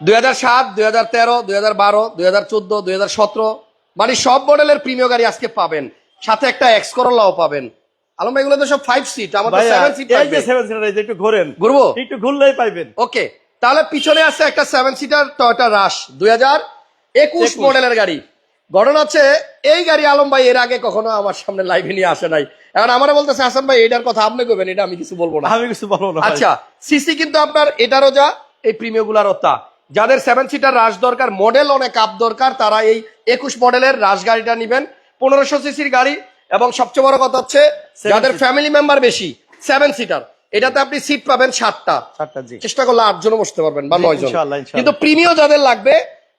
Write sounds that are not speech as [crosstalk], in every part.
দুই হাজার সাত দুই হাজার তেরো দুই হাজার বারো দুই হাজার চোদ্দ দুই হাজার সতেরো। মানে সব মডেলের প্রিমিয় গাড়ি আজকে পাবেন। সাথে একটা এক্স করলাও পাবেন। আলম ভাই এগুলো তো সব ফাইভ সিট আমাদের সেভেন সিট এই সেভেন সিটার একটু ঘোরেন। ঘুরবো? একটু ঘুরলেই পাইবেন। ওকে তাহলে পিছনে আছে একটা সেভেন সিটার টয়টা রাশ দুই হাজার একুশ মডেলের গাড়ি। ঘটনা হচ্ছে এই গাড়ি আলম ভাই এর আগে কখনো আমার সামনে লাইভে নিয়ে আসে নাই। এখন আমার বলতেছে হাসান ভাই এটার কথা আপনি কইবেন এটা আমি কিছু বলব না। আমি কিছু বলব না। আচ্ছা সিসি কিন্তু আপনার এটারও যা এই প্রিমিয় গুলারও তা। যাদের সেভেন সিটার রাশ দরকার মডেল অনেক আপ দরকার তারা এই একুশ মডেলের রাশ গাড়িটা নিবেন। পনেরোশো সিসির গাড়ি এবং সবচেয়ে বড় কথা হচ্ছে যাদের ফ্যামিলি মেম্বার বেশি সেভেন সিটার এটাতে আপনি সিট পাবেন সাতটা। চেষ্টা করলে আট জনও বসতে পারবেন বা নয় জন। কিন্তু প্রিমিয় যাদের লাগবে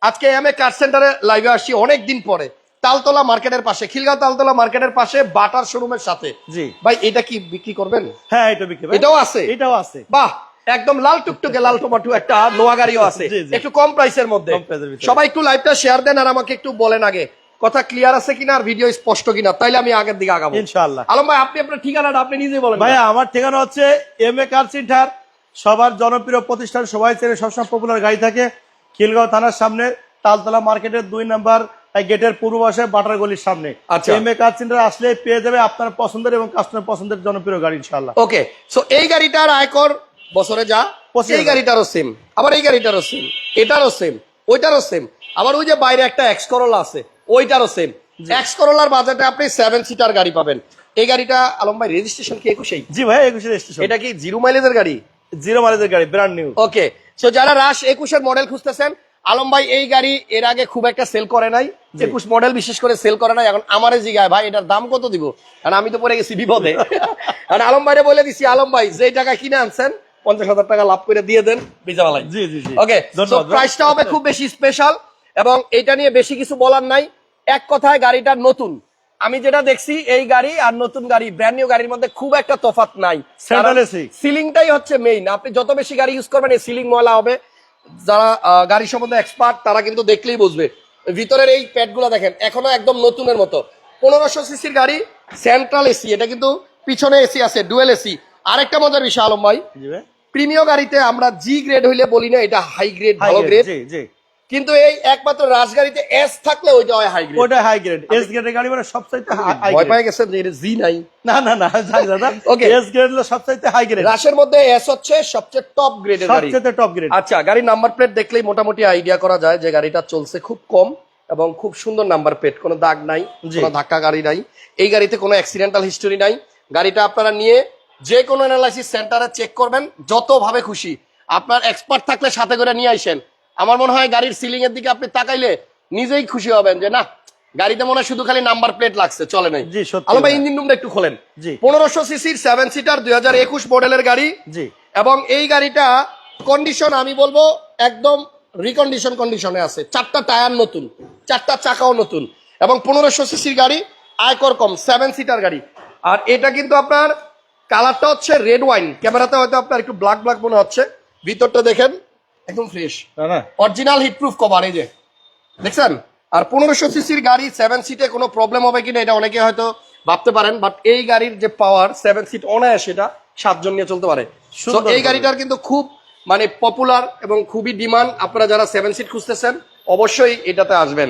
আজকে এম এ কার সেন্টারে লাইভে আসি অনেক দিন পরে। তালতলা মার্কেটের পাশে খিলগাঁও তালতলা মার্কেটের পাশে বাটার শোরুমের সাথে। জি। ভাই এটা কি বিক্রি করবেন? হ্যাঁ এটা বিক্রি এটাও আছে? এটাও আছে। বাহ! একদম লাল টুকটুকে লাল টমাটো একটা নোয়া গাড়িও আছে। একটু কম প্রাইসের মধ্যে। সবাই একটু লাইভটা শেয়ার দেন আর আমাকে একটু বলেন আগে। কথা ক্লিয়ার আছে কিনা আর ভিডিও স্পষ্ট কিনা? তাইলে আমি আগের দিকে আগাবো। ইনশাআল্লাহ। আলম ভাই আপনি আপনার ঠিকানাটা আপনি নিজেই বলেন। ভাইয়া আমার ঠিকানা হচ্ছে এম এ কার সেন্টার সবার জনপ্রিয় প্রতিষ্ঠান সবাই চেনে সবসময় পপুলার গাড়ি থাকে। খিলগাঁও থানার সামনে তালতলা মার্কেটের দুই নাম্বার গেটের পূর্ব পাশে বাটার গলির সামনে। আচ্ছা। এম এ কার সেন্টার আসলে পেয়ে যাবে আপনার পছন্দের এবং কাস্টমার পছন্দের জনপ্রিয় গাড়ি ইনশাআল্লাহ। ওকে সো এই গাড়িটার আয়কর বছরে যা এই গাড়িটারও সেম আবার এই গাড়িটারও সেম এটারও সেম ওইটারও সেম আবার ওই যে বাইরে একটা এক্স করোলা আছে ওইটারও সেম এক্স করোলার বাজেটে আপনি সেভেন সিটার গাড়ি পাবেন। এই গাড়িটা আলম ভাই রেজিস্ট্রেশন কি একুশেই? জি ভাই একুশে স্টেশন এটা কি জিরো মাইলেজের গাড়ি? জিরো মাইলেজের গাড়ি ব্র্যান্ড নিউ ওকে সো যারা রাশ একুশের মডেল খুঁজতেছেন আলম ভাই এই গাড়ি এর আগে খুব একটা সেল করে নাই। একুশ মডেল বিশেষ করে সেল করে নাই। এখন আমারে জিগায় ভাই এটার দাম কত দিব? কারণ আমি তো পরে গেছি বিপদে। [laughs] কারণ আলম ভাইরে বলে দিছি আলম ভাই যে টাকা কিনে আনছেন পঞ্চাশ হাজার টাকা লাভ করে দিয়ে দেন বিজামালাই জি জি ওকে প্রাইসটা হবে খুব বেশি স্পেশাল এবং এটা নিয়ে বেশি কিছু বলার নাই। এক কথায় গাড়িটা নতুন। আমি যেটা দেখছি এই গাড়ি আর নতুন গাড়ি ব্র্যান্ড নিউ গাড়ির মধ্যে খুব একটা তফাৎ নাই। সিলিংটাই হচ্ছে মেইন আপনি যত বেশি গাড়ি ইউজ করবেন এই সিলিং ময়লা হবে। যারা গাড়ি সম্বন্ধে এক্সপার্ট তারা কিন্তু দেখলেই বুঝবে। ভিতরের এই প্যাডগুলো দেখেন এখনও একদম নতুনের মতো। পনেরোশো সিসির গাড়ি সেন্ট্রাল এসি এটা কিন্তু পিছনে এসি আছে ডুয়েল এসি আরেকটা মজার বিষয় আলম ভাই। প্রিমিয় গাড়িতে আমরা জি গ্রেড হইলে বলি না এটা হাই গ্রেড ভালো গ্রেড জি জি। কিন্তু এই একমাত্র রাজগাড়িতে এস থাকলে ওইটা হয় হাই গ্রেড ওটা হাই গ্রেড এস গ্রেডের গাড়ি মানে সবচাইতে হাই ভয় গ্রেড পাই গেছেন যে জি নাই। না না না জানি দাদা। Okay. এস গ্রেড হলো সবচাইতে হাই গ্রেড রাশের মধ্যে এস হচ্ছে সবচেয়ে টপ গ্রেডের গাড়ি। সবচাইতে টপ গ্রেড আচ্ছা গাড়ির নাম্বার প্লেট দেখলেই মোটামুটি আইডিয়া করা যায় যে গাড়িটা চলছে খুব কম এবং খুব সুন্দর নাম্বার প্লেট কোনো দাগ নাই কোনো ধাক্কা গাড়ি নাই। এই গাড়িতে কোনো অ্যাক্সিডেন্টাল হিস্টোরি নাই। গাড়িটা আপনারা নিয়ে যে কোনো অ্যানালাইসিস সেন্টারে চেক করবেন যতভাবে খুশি। আপনার এক্সপার্ট থাকলে সাথে করে নিয়ে আসেন। আমার মনে হয় গাড়ির সিলিং এর দিকে আপনি তাকাইলে নিজেই খুশি হবেন যে না গাড়িতে মনে হয় শুধু খালি নাম্বার প্লেট লাগছে চলে নাই। জি, সত্যি আলো ভাই। ইঞ্জিন রুমটা একটু খোলেন। জি। পনেরোশো সিসির সেভেন সিটার দুই হাজার একুশ মডেলের গাড়ি। জি। এবং এই গাড়িটা কন্ডিশন আমি বলব একদম রিকন্ডিশন কন্ডিশনে আছে। চারটা টায়ার নতুন চারটা চাকাও নতুন। এবং পনেরোশো সিসির গাড়ি আয়কর কম সেভেন সিটার গাড়ি। আর এটা কিন্তু আপনার কালারটা হচ্ছে রেড ওয়াইন। ক্যামেরাতে হয়তো আপনার একটু ব্ল্যাক ব্ল্যাক মনে হচ্ছে। ভিতরটা দেখেন একদম ফ্রেশ অরিজিনাল হিটপ্রুফ কভার এই যে। দেখছেন? আর পনেরোশো সিসির গাড়ি সেভেন সিটে কোনো প্রবলেম হবে কিনা এটা অনেকে হয়তো ভাবতে পারেন বাট এই গাড়ির যে পাওয়ার সেভেন সিট অনায়াসে এটা সাতজন নিয়ে চলতে পারে। এই গাড়িটার কিন্তু খুব মানে পপুলার এবং খুবই ডিমান্ড আপনারা যারা সেভেন সিট খুঁজতেছেন অবশ্যই এটাতে আসবেন।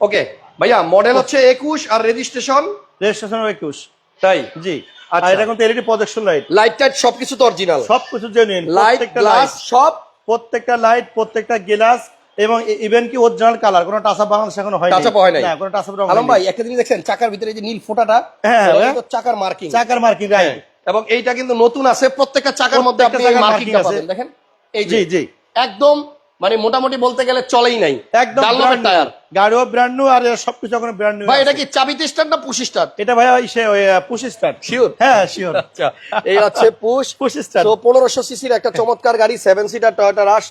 ওকে ভাইয়া মডেল হচ্ছে একুশ আর রেজিস্ট্রেশন রেজিস্ট্রেশন একুশ। তাই? জি। আচ্ছা। এটা কিন্তু LED projection light light tight সবকিছু তো অরিজিনাল সবকিছু জেনুইন লাইট গ্লাস সব? প্রত্যেকটা লাইট প্রত্যেকটা গ্লাস এবং ইভেন কি অরিজিনাল কালার কোনো টাচা বাংলাদেশ এখনও হয়নি। টাচা হয় নাই। না কোনো টাচা আলম ভাই একটা জিনিস দেখছেন? চাকার ভিতরে যে নীল ফোঁটাটা হ্যাঁ, এটা হ্যাঁ। চাকার মার্কিং চাকার মার্কিং রাইট এবং এইটা কিন্তু নতুন আছে। প্রত্যেকটা চাকার মধ্যে আপনি marking আছে। পাবেন। দেখেন? এই জি জি। একদম মানে মোটামুটি বলতে গেলে চলেই নাই। একদম ডানলপের টায়ার। গাড়িও ব্র্যান্ড নিউ আর সবকিছু এখন ব্র্যান্ড নিউ ভাই এটা কি চাবিতে স্টার্ট না পুশ স্টার্ট? এটা ভাই সে পুশ স্টার্ট। Sure? হ্যাঁ শিওর আচ্ছা এই হচ্ছে পুশ। Push start. তো পনেরোশো সিসির একটা চমৎকার গাড়ি seater Toyota Rush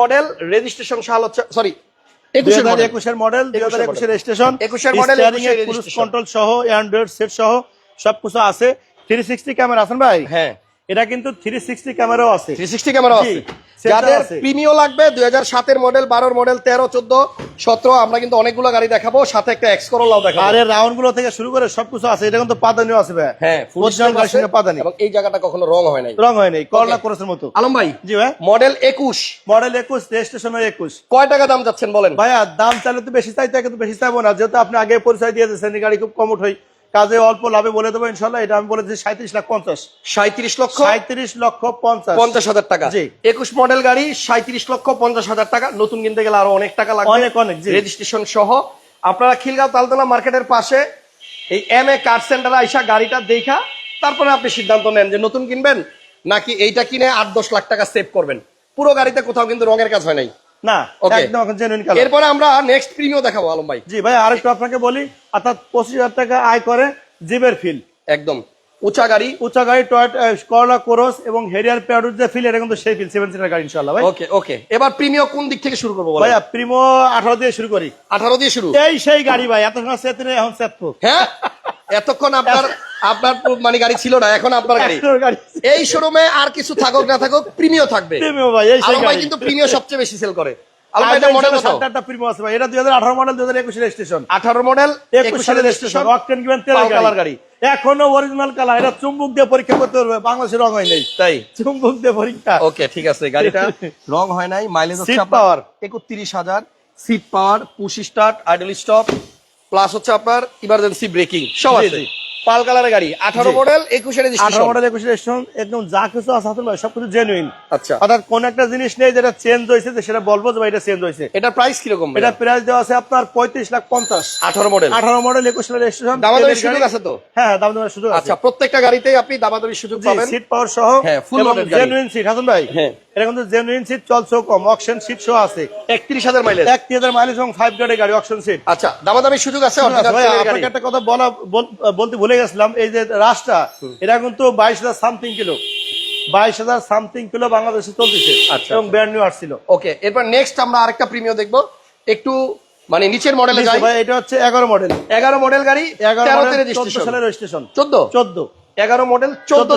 model registration সাল হচ্ছে সরি একুশের মডেল দুই হাজার একুশের একুশের রেজিস্ট্রেশন ক্রুজ কন্ট্রোল সহ অ্যান্ড্রয়েড সেট সহ সবকিছু আছে। থ্রি সিক্সটি ক্যামেরা আছেন ভাই? হ্যাঁ। এটা কিন্তু থ্রি সিক্সটি ক্যামেরাও আছে। থ্রি সিক্সটি ক্যামেরা আছে। যাদের প্রিমিও লাগবে দুই হাজার সাতের মডেল বারোর মডেল তেরো চোদ্দ সতেরো আমরা কিন্তু অনেকগুলো গাড়ি দেখাবো সাথে একটা এক্স করোলাও দেখাবো। আর রাউন্ডগুলো থেকে শুরু করে সবকিছু আছে এটা কিন্তু পাদানিও আছে ভাই। হ্যাঁ পাদানি। এবং এই জায়গাটা কখনো রং হয় নাই। রং হয়নি করলা ক্রসের মতো। আলম ভাই জি ভাই। মডেল একুশ। মডেল একুশ রেজিস্ট্রেশন একুশ। কয় টাকা দাম যাচ্ছেন বলেন? ভাইয়া দাম চাইলে তো বেশি চাইতে কিন্তু বেশি চাইব না। যেহেতু আপনি আগে পরিচয় দিয়ে দিয়েছেন গাড়ি খুব কমট হয় কাজে অল্প লাভে বলে দেবো ইনশাল্লাহ এটা আমি বলে দিচ্ছি সাঁত্রিশ লাখ পঞ্চাশ। সাঁত্রিশ লক্ষ? সাঁত্রিশ লক্ষ পঞ্চাশ। পঞ্চাশ হাজার টাকা। জি। একুশ মডেল গাড়ি সাঁত্রিশ লক্ষ পঞ্চাশ হাজার টাকা। নতুন কিনতে গেলে আরও অনেক টাকা লাগবে। অনেক, অনেক। রেজিস্ট্রেশন সহ। আপনারা খিলগাঁও তালতলা মার্কেটের পাশে এই এম এ কার সেন্টারে আইসা গাড়িটা দেখা তারপরে আপনি সিদ্ধান্ত নেন যে নতুন কিনবেন নাকি এইটা কিনে আট দশ লাখ টাকা সেভ করবেন। পুরো গাড়িতে কোথাও কিন্তু রঙের কাজ হয় নাই। না. একদম এখন জেনুইন কালার এরপরে আমরা নেক্সট প্রিমিও দেখাবো আলম ভাই। জি ভাই আরেকটু আপনাকে বলি অর্থাৎ পঁচিশ হাজার টাকা আয় করে জিবের ফিল একদম। উঁচা গাড়ি। উঁচা গাড়ি টয়টা করলা কোরস এবং হেরিয়ার প্যাডুর যে ফিল এটা কিন্তু সেই ফিল সেভেন সিটার গাড়ি ইনশাল্লাহ ভাই। ওকে ওকে এবার প্রিমিও কোন দিক থেকে শুরু করব বলেন? ভাইয়া প্রিমো আঠারো দিয়ে শুরু করি। আঠারো দিয়ে শুরু। এই সেই গাড়ি ভাই এত সময় সেতনে এখন সেতপো হ্যাঁ? এতক্ষণ আপনার আপনার মানে গাড়ি ছিল না এখন আপনার গাড়ি। এই শোরুমে আর কিছু থাকুক না থাকুক প্রিমিও থাকবে। প্রিমিও ভাই এই ভাই কিন্তু প্রিমিও সবচেয়ে বেশি সেল করে। হাজার এখনও অরিজিনাল কালার এটা চুম্বুক দিয়ে পরীক্ষা করতে পারবে বাংলাদেশে রং হয় নাই। তাই? চুম্বুক দিয়ে পরীক্ষা। ওকে ঠিক আছে গাড়িটা রং হয় নাই মাইলেজ একত্রিশ হাজার seat power push start idle stop plus হচ্ছে আপনার ইমার্জেন্সি ব্রেকিং সব আছে। পাল কালারের গাড়ি। আঠারো মডেল একুশে আঠারো মডেল একুশ রেজিস্ট্রেশন একদম যা কিছু আছে হাতুল ভাই সবকিছু জেনুইন আচ্ছা। অর্থাৎ কোন একটা জিনিস নেই যেটা চেঞ্জ হয়েছে যে সেটা বলব যে এটা চেঞ্জ হয়েছে। এটার প্রাইস কীরকম এটা প্রাইস দেওয়া আছে আপনার পঁয়ত্রিশ লাখ পঞ্চাশ। আঠারো মডেল আঠারো মডেল একুশ রেজিস্ট্রেশন দামাদামি সুযোগ আছে তো? হ্যাঁ দাম সুযোগ আছে। আচ্ছা প্রত্যেকটা গাড়িতেই আপনি দামাদামি সুযোগ পাবেন। সিট পাওয়ার সহ হ্যাঁ, full জেনুইন সিট হাসান ভাই হ্যাঁ। এটা কিন্তু জেনুইন সিট চলছে কম অকশন সিট আছে। একত্রিশ হাজার মাইলেজ এক তিন হাজার মাইলেজ এবং গাড়ি গাড়ি অকশন সিট আচ্ছা দামাদামি সুযোগ আছে। আপনাকে একটা কথা বলা বলতে ভুলে গেছিলাম এই যে এটা কিন্তু বাইশ হাজার সামথিং কিলো বাইশ হাজার সামথিং কিলো বাংলাদেশে চলতেছে আচ্ছা, এবং আচ্ছা। ব্র্যান্ড নিউ আসছিল। ওকে এরপর নেক্সট আমরা আরেকটা প্রিমিয়াম দেখব। একটু মানে নিচের মডেলে যাই। ভাই এটা হচ্ছে এগারো মডেল এগারো মডেল গাড়ি এগারো সালের রেজিস্ট্রেশন চোদ্দ? চোদ্দ। এগারো মডেল চোদ্দ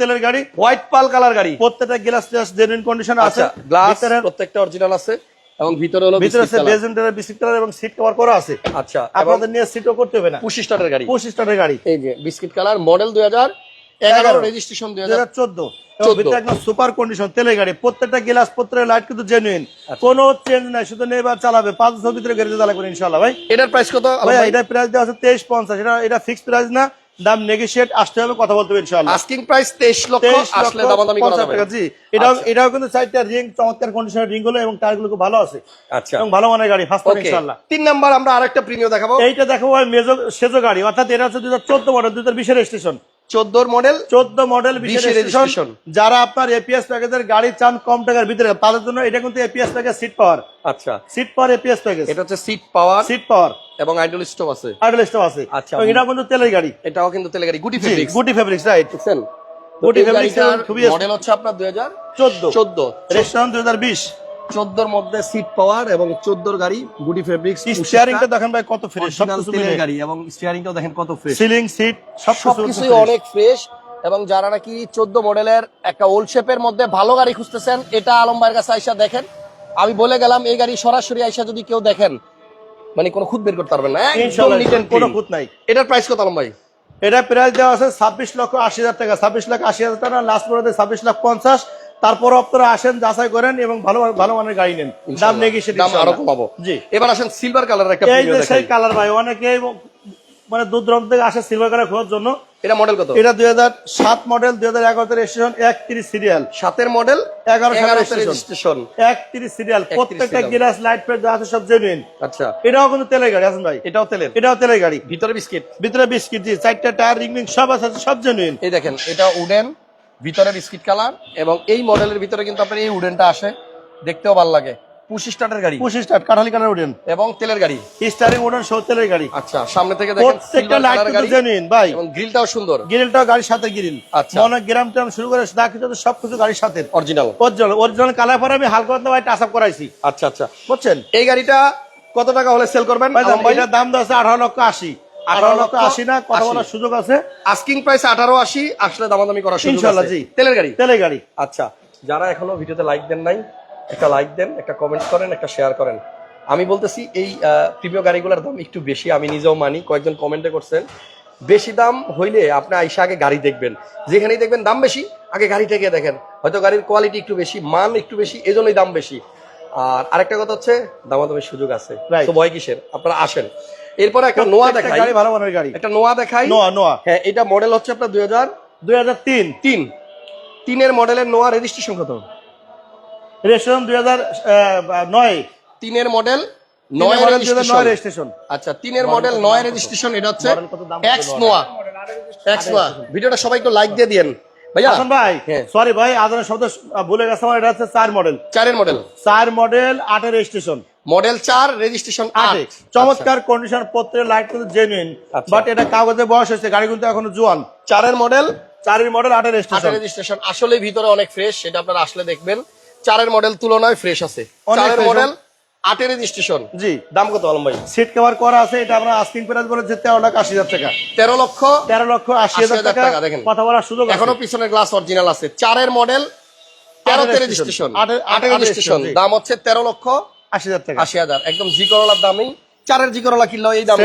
তেলের গাড়ি। হোয়াইট পাল কালার গাড়ি। প্রত্যেকটা গ্লাস গ্লাস জেনুইন কন্ডিশন আছে। আচ্ছা গ্লাস প্রত্যেকটা অরিজিনাল আছে এবং ভিতরে হলো ভিতরে আছে বেজেন্টারের বিস্কিট কালার এবং সিট কভার করা আছে। আচ্ছা আপনাদের নিয়ে সিটও করতে হবে না। স্টারের গাড়ি। গাড়ি। এই যে বিস্কিট কালার মডেল দুই হাজার এগারো এগারো। রেজিস্ট্রেশন। ভিতরে একদম সুপার কন্ডিশন তেলের গাড়ি। প্রত্যেকটা গ্লাস প্রত্যেকটা লাইট কিন্তু জেনুইন আচ্ছা। কোনো চেঞ্জ নাই শুধু নেবার চালাবে। পাঁচ বছর ভিতরে ইনশাল্লাহ ভাই। এটার প্রাইস কত? ভাই? এটা প্রাইস দেওয়া আছে তেইশ পঞ্চাশ। এটা এটা ফিক্স প্রাইস না। দাম নেগোশিয়েট আসতে হবে কথা বলতে হবে ইনশাআল্লাহ। আস্কিং প্রাইস 23 লক্ষ আসলে দামাদামি করা যাবে জি। এটাও আচ্ছা। এটাও কিন্তু সাইডটা রিং চমৎকার কন্ডিশনের রিংগুলো এবং টায়ারগুলো খুব ভালো আছে। আচ্ছা। এবং ভালো মানের গাড়ি ফার্স্ট ইনশাআল্লাহ। তিন নাম্বার আমরা আরেকটা প্রিমিয়াম দেখাবো। এইটা দেখাবো মেজো সেজো গাড়ি অর্থাৎ এটা হচ্ছে 2014 মডেল 2020 এর স্টেশন 14 মডেল 14 মডেল রেজিস্ট্রেশন যারা আপনার এপিএস প্যাকেজের গাড়ি চান কম টাকার ভিতরে তাদের জন্য এটা কিন্তু এপিএস প্যাকেজ সিট পাওয়ার আচ্ছা। সিট পাওয়ার এপিএস প্যাকেজ এটা হচ্ছে সিট পাওয়ার সিট পাওয়ার এবং আইডল স্টপ আছে। আইডল আছে। আচ্ছা। এটা কিন্তু তেলের গাড়ি। এটাও কিন্তু তেলের গাড়ি। গুটি ফেব্রিক্স গুটি ফেব্রিক্স রাইট বুঝছেন গুটি ফেব্রিক্স খুবই মডেল হচ্ছে আপনার 2014 14 রেজিস্ট্রেশন 2020 চোদ্দোর মধ্যে সিট পাওয়ার এবং চোদ্দোর গাড়ি গুটি ফেব্রিক্স স্টিয়ারিংটা দেখেন ভাই কত ফ্রেশ তেলের গাড়ি এবং স্টিয়ারিংটাও দেখেন কত ফ্রেশ সিলিং সিট সব সবকিছুই অনেক ফ্রেশ এবং যারা নাকি চোদ্দ মডেলের একটা ওল্ড শেপের মধ্যে ভালো গাড়ি খুঁজতেছেন এটা আলম ভাইয়ের কাছে আইসা দেখেন। আমি বলে গেলাম এই গাড়ি সরাসরি আইসা যদি কেউ দেখেন মানে কোনো খুদ বের করতে পারবেন না। একদম কোনো। খুঁত নাই। এটার প্রাইস কত আলম ভাই এটা প্রাইস দেওয়া আছে ছাব্বিশ লক্ষ আশি হাজার টাকা। ছাব্বিশ লাখ আশি হাজার টাকা লাস্ট পরে ছাব্বিশ লাখ পঞ্চাশ। তারপর আপনারা আসেন যাচাই করেন এবং ভালো ভালো মানের গাড়ি নেন। দাম সেটা দাম আরও কমাবো। জি। এবার আসেন সিলভার কালার একটা এই যে সেই কালার ভাই অনেকে মানে দূর দূরান্ত থেকে আসে সিলভার কালার খোঁজার জন্য। এটা মডেল কত? এটা দুই হাজার সাত মডেল দুই হাজার এগারোতে রেজিস্ট্রেশন একত্রিশ সিরিয়াল সাতের মডেল এগারো সালের। রেজিস্ট্রেশন একত্রিশ সিরিয়াল প্রত্যেকটা। গিলাস লাইট ফেট যা আছে সব জেনুইন আচ্ছা। এটাও কিন্তু তেলের গাড়ি আছেন ভাই। এটাও তেলের। এটাও তেলের গাড়ি। ভিতরে বিস্কিট। ভিতরে বিস্কিট জি চারটা টায়ার রিং রিং সব আছে সব জেনুইন এই দেখেন এটা উডেন ভিতরে বিস্কিট কালার এবং এই মডেলের ভিতরে কিন্তু আপনার এই উডেনটা আসে। দেখতেও ভালো লাগে। পুশ স্টার্টের গাড়ি। স্টার্ট কাঠালি উঠেন এবং তেলের গাড়ি। স্টারিং সৌ তেলের গাড়ি। আচ্ছা সামনে থেকে দেখেন প্রত্যেকটা লাইট কিন্তু জেনুইন ভাই। এবং গ্রিলটাও সুন্দর। গ্রিলটাও গাড়ির সাথে গ্রিল আচ্ছা। মনে গ্রাম শুরু করে যা কিছু গাড়ির সাথে। অরিজিনাল অরিজিনাল অরিজিনাল কালার পরে আমি হালকা ভাই টাচ আপ করাইছি। আচ্ছা আচ্ছা। বুঝছেন? এই গাড়িটা কত টাকা হলে সেল করবেন এটার দাম আছে আঠারো লক্ষ আশি। আঠারো লক্ষ লক্ষ আশি না কথা বলার সুযোগ আছে। আস্কিং প্রাইস আঠারো আশি আসলে দামাদামি করার সুযোগ ইনশাআল্লাহ, জি। তেলের গাড়ি? তেলের গাড়ি। আচ্ছা যারা এখনও ভিডিওতে লাইক দেন নাই একটা লাইক দেন একটা কমেন্ট করেন একটা শেয়ার করেন। আমি বলতেছি এই প্রিমিয় গাড়িগুলোর দাম একটু বেশি আমি নিজেও মানি কয়েকজন কমেন্টে করছেন। বেশি দাম হইলে আপনি আইসা আগে গাড়ি দেখবেন। যেখানেই দেখবেন দাম বেশি আগে গাড়িটা গিয়ে দেখেন। হয়তো গাড়ির কোয়ালিটি একটু বেশি মান একটু বেশি এজন্যই দাম বেশি। আর আরেকটা কথা হচ্ছে দামাদামের সুযোগ আছে। তো ভয় কিসের? আপনারা আসেন। এরপরে একটা নোয়া দেখাই। গাড়ি ভালো মানের গাড়ি। একটা নোয়া দেখাই। নোয়া নোয়া। হ্যাঁ এটা মডেল হচ্ছে আপনার দুই হাজার দুই হাজার তিন। তিন। তিনের মডেলের নোয়া রেজিস্ট্রেশন কত? রেজিস্ট্রেশন দুই হাজার নয়। তিনের মডেল নয় রেজিস্ট্রেশন। আচ্ছা তিনের মডেল নয় রেজিস্ট্রেশন এটা হচ্ছে এক্স নোয়া? নোয়া এক্স নোয়া। ভিডিওটা সবাই একটু লাইক দিয়ে দিয়েন। ভাইয়া হাসান ভাই হ্যাঁ। সরি ভাই আদানের শব্দ আহ, ভুলে গেছে আমার এটা হচ্ছে চার মডেল। চারের মডেল। চার মডেল আটের রেজিস্ট্রেশন। মডেল চার রেজিস্ট্রেশন আটে। আট চমৎকার কন্ডিশন পত্রের লাইট কিন্তু জেনুইন আচ্ছা। বাট এটা কাগজে বয়স হয়েছে গাড়ি কিন্তু এখনও জোয়ান। চারের মডেল চারের মডেল আটের রেজিস্ট্রেশন রেজিস্ট্রেশন আসলে ভিতরে অনেক ফ্রেশ সেটা আপনারা আসলে দেখবেন। চারের মডেল তুলনায় ফ্রেশ আছে। চারের মডেল আটের রেজিস্ট্রেশন জি। দাম কত আলম ভাই? সিট কভার করা আছে এটা আমরা আস্কিং প্রাইস বলেছে তেরো লাখ আশি হাজার টাকা। তেরো লক্ষ তেরো লক্ষ আশি হাজার 80,000 টাকা। দেখেন। কথা বলার সুযোগ আছে। এখনও পিছনের গ্লাস অরিজিনাল আছে। চারের মডেল তেরোতে আটের রেজিস্ট্রেশন registration, আটের- আটের আটের রেজিস্ট্রেশন দাম হচ্ছে তেরো লক্ষ আশি হাজার টাকা। আশি হাজার। একদম জি করলার দামেই। চারের জি করলা কিনলেও এই দামে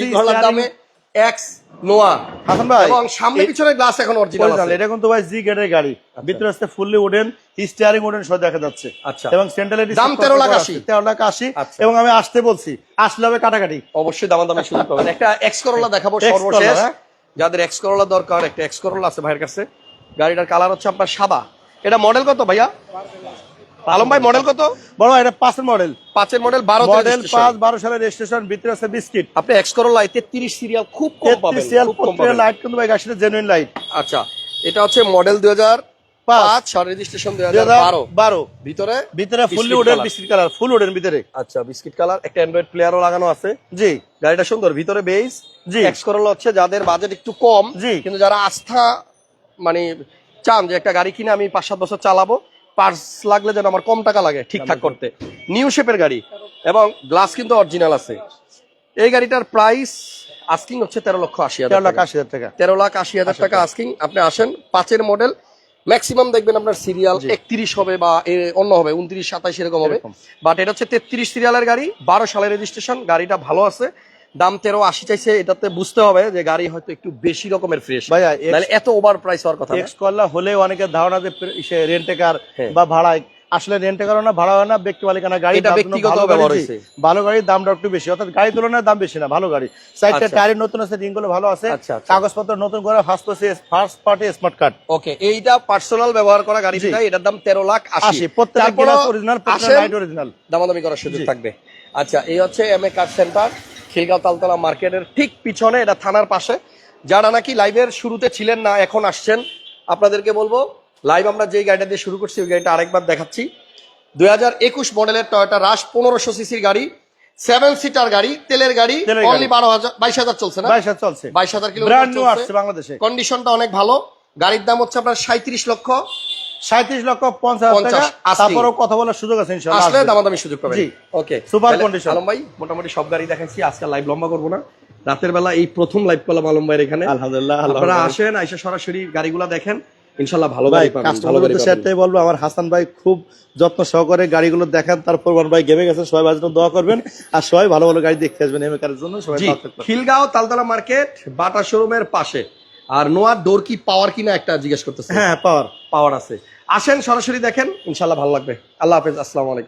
জি করলার দামে এক্স নোয়া হাসান ভাই এবং সামনে পিছনে গ্লাস এখন অরিজিনাল আছে। এটা কিন্তু ভাই জি গেটের গাড়ি। ভিতরে আসতে ফুললি উডেন স্টিয়ারিং উডেন সব দেখা যাচ্ছে। আচ্ছা। এবং সেন্ট্রাল দাম 13 লাখ আশি। তেরো লাখ আশি। আচ্ছা। এবং আমি আসতে বলছি আসলে হবে কাটাকাটি। অবশ্যই দামা দামে সুযোগ পাবেন একটা এক্স করলা দেখাবো সর্বশেষ। হ্যাঁ? যাদের এক্স করলা দরকার একটা এক্স করলা আছে ভাইয়ের কাছে। গাড়িটার কালার হচ্ছে আপনার সাদা। এটা মডেল কত ভাইয়া? আলম ভাই মডেল কত? বড় এটা পাঁচের মডেল পাঁচের মডেল বারো মডেল পাঁচ বারো সালের রেজিস্ট্রেশন ভিতরে আছে বিস্কিট। আপনি তেত্রিশ সিরিয়াল খুব কম পাবেন পাবেন। লাইট কিন্তু ভাই গাছের জেনুইন লাইট আচ্ছা এটা হচ্ছে মডেল দুই হাজার পাঁচ। রেজিস্ট্রেশন দুই হাজার বারো। বারো। ভিতরে ভিতরে fully biscuit biscuit colour full ভিতরে। আচ্ছা বিস্কিট কালার একটা অ্যান্ড্রয়েড প্লেয়ারও লাগানো আছে। জি। গাড়িটা সুন্দর ভিতরে বেস জি। হচ্ছে যাদের বাজেট একটু কম জি। কিন্তু যারা আস্থা মানে চান যে একটা গাড়ি কিনে আমি পাঁচ সাত বছর চালাবো পার্স লাগলে যেন আমার কম টাকা লাগে ঠিকঠাক করতে। নিউ শেপের গাড়ি এবং গ্লাস কিন্তু অরিজিনাল আছে। এই গাড়িটার প্রাইস আস্কিং হচ্ছে তেরো লক্ষ আশি হাজার লাখ। আশি হাজার টাকা। তেরো লাখ আশি হাজার টাকা আস্কিং আপনি আসেন পাঁচের মডেল ম্যাক্সিমাম দেখবেন আপনার সিরিয়াল একত্রিশ হবে বা অন্য হবে উনত্রিশ সাতাইশ এরকম হবে। বাট এটা হচ্ছে তেত্রিশ সিরিয়ালের গাড়ি বারো সালের রেজিস্ট্রেশন গাড়িটা ভালো আছে। দাম তেরো আশি চাইছে এটাতে বুঝতে হবে যে গাড়ি হয়তো একটু বেশি রকমের ফ্রেশ ভাইয়া, এত ওভার প্রাইস হওয়ার কথা। এক্স করলা হলে অনেকের ধারণা যে রেন্টে কার হ্যাঁ। বা ভাড়ায় আসলে রেন্টে কার না ভাড়া হয় না ব্যক্তি মালিকানা গাড়ি ব্যক্তিগত ভালো ব্যবহার হয়েছে। ভালো গাড়ির দামটা একটু বেশি অর্থাৎ গাড়ি তুলনায় দাম বেশি না ভালো গাড়ি সাইডটা আচ্ছা। টায়ারের নতুন আছে রিংগুলো ভালো আছে আচ্ছা, আচ্ছা। কাগজপত্র নতুন করে first first party smart card okay এইটা পার্সোনাল ব্যবহার করা গাড়ি। এটার দাম তেরো লাখ আশি আশি প্রত্যেকটা অরিজিনাল প্রত্যেকটা অরিজিনাল দামাদামি করার সুযোগ থাকবে আচ্ছা এই হচ্ছে M A car centre Khilgaon Taltala মার্কেটের ঠিক পিছনে এটা থানার পাশে। যারা নাকি লাইভের শুরুতে ছিলেন না এখন আসছেন আপনাদেরকে বলব লাইভ আমরা যেই গাড়িটা দিয়ে শুরু করছি ওই গাড়িটা আরেকবার দেখাচ্ছি। দুই হাজার একুশ মডেলের টয়োটা রাশ পনেরোশো সিসির গাড়ি সেভেন সিটার গাড়ি তেলের গাড়ি অনলি। বারো হাজার বাইশ হাজার চলছে না? বাইশ হাজার চলছে। বাইশ হাজার কিলোমিটার বাংলাদেশে। কন্ডিশনটা অনেক ভালো। গাড়ির দাম হচ্ছে আপনার সাঁত্রিশ লক্ষ। সাঁত্রিশ লক্ষ পঞ্চাশ হাজার টাকা। 50, তারপরেও কথা বলার সুযোগ আছে ইনশাল্লাহ। আসলে দামাদামি সুযোগ পাবেন। জি। ওকে। তাহলে condition। আলম ভাই মোটামুটি সব গাড়ি দেখাচ্ছি। আজকে লাইভ লম্বা করব না। রাতের বেলা এই প্রথম লাইভ করলাম আলম ভাইয়ের এখানে। আলহামদুলিল্লাহ আপনারা আসেন আইসা সরাসরি গাড়িগুলা দেখেন। ভালো ভাই গাড়ি পাবেন ভালো গাড়ি কাস্টমারদের বলব আমার হাসান ভাই খুব যত্ন সহকারে গাড়িগুলো দেখান। তারপর ভাই গেমে গেছেন সবাই বাজেট দোয়া করবেন। আর সবাই ভালো ভালো গাড়ি দেখতে আসবেন এমএকার জন্য সবাই খিলগাঁও তালতলা মার্কেট বাটা শোরুমের পাশে। আর নোয়ার ডোর কি পাওয়ার কিনা একটা জিজ্ঞেস করতেছে। হ্যাঁ পাওয়ার। পাওয়ার আছে। আসেন সরাসরি দেখেন ইনশাল্লাহ ভালো লাগবে। আল্লাহ হাফেজ আসসালামু আলাইকুম।